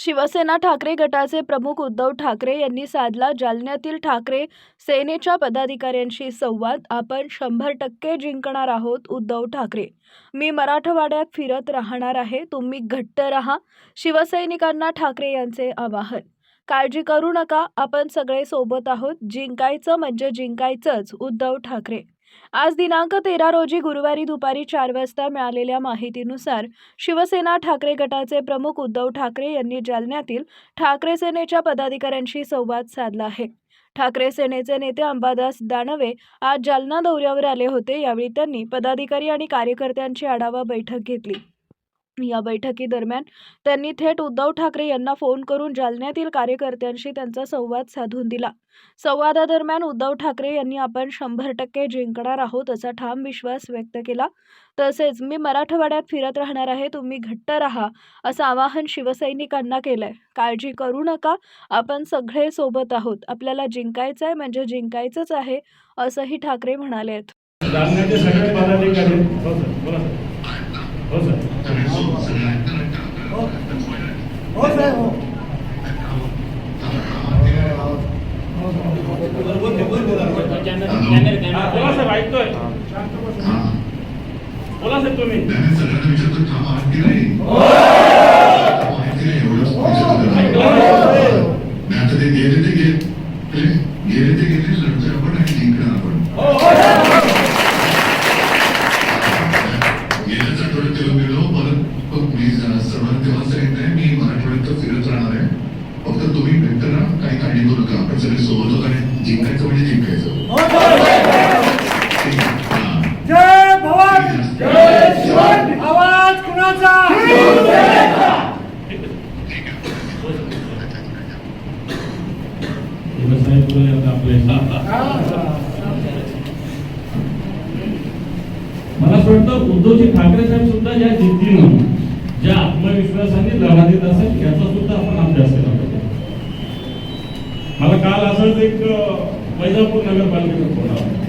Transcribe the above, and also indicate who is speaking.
Speaker 1: शिवसेना ठाकरे गटाचे प्रमुख उद्धव ठाकरे यांनी साधला जालन्यातील ठाकरे सेनेच्या पदाधिकाऱ्यांशी संवाद. आपण शंभर टक्के जिंकणार आहोत उद्धव ठाकरे. मी मराठवाड्यात फिरत राहणार आहे. तुम्ही घट्ट राहा. शिवसैनिकांना ठाकरे यांचे आवाहन. काळजी करू नका. आपण सगळे सोबत आहोत. जिंकायचं म्हणजे जिंकायचंच उद्धव ठाकरे. आज दिनांक तेरा रोजी गुरुवारी दुपारी चार वाजता मिळालेल्या माहितीनुसार शिवसेना ठाकरे गटाचे प्रमुख उद्धव ठाकरे यांनी जालन्यातील ठाकरे सेनेच्या पदाधिकाऱ्यांशी संवाद साधला आहे. ठाकरे सेनेचे नेते अंबादास दानवे आज जालना दौऱ्यावर आले होते. यावेळी त्यांनी पदाधिकारी आणि कार्यकर्त्यांची आढावा बैठक घेतली. या बैठकीदरम्यान त्यांनी थेट उद्धव ठाकरे यांना फोन करून जालन्यातील कार्यकर्त्यांशी त्यांचा संवाद साधून दिला. संवादादरम्यान उद्धव ठाकरे यांनी आपण शंभर टक्के जिंकणार आहोत असा ठाम विश्वास व्यक्त केला. तसेच मी मराठवाड्यात फिरत राहणार आहे तुम्ही घट्ट राहा असं आवाहन शिवसैनिकांना केलंय. काळजी करू नका आपण सगळे सोबत आहोत. आपल्याला जिंकायचं आहे म्हणजे जिंकायचंच आहे असंही ठाकरे म्हणाले आहेत
Speaker 2: हो सर हो सर
Speaker 3: हो साहेब हो
Speaker 2: बोला सर ऐकतोय बोला सर तुम्ही.
Speaker 4: आठवड्यात तेव्हा गेलो परत मग मी सर्वात तेव्हा सांगितलंय मी मराठवाड्यात फिरत राहणार आहे. फक्त तुम्ही भेटत राहा काही काळजी करू नका. आपण सगळे सोबत होत आणि जिंकायचं म्हणजे जिंकायचं.
Speaker 3: हो
Speaker 4: आहे? हा.
Speaker 3: जय भवानी. जय शिवण आवाज कुणाचा?
Speaker 2: आता आपले मला असं वाटतं उद्धवजी ठाकरे साहेब सुद्धा ज्या जिद्दीनं ज्या आत्मविश्वासाने लढा देत असेल याचा सुद्धा आपण अभ्यास केला पाहिजे मला काल असंच एक वैजापूर नगरपालिकेचा फोन आला.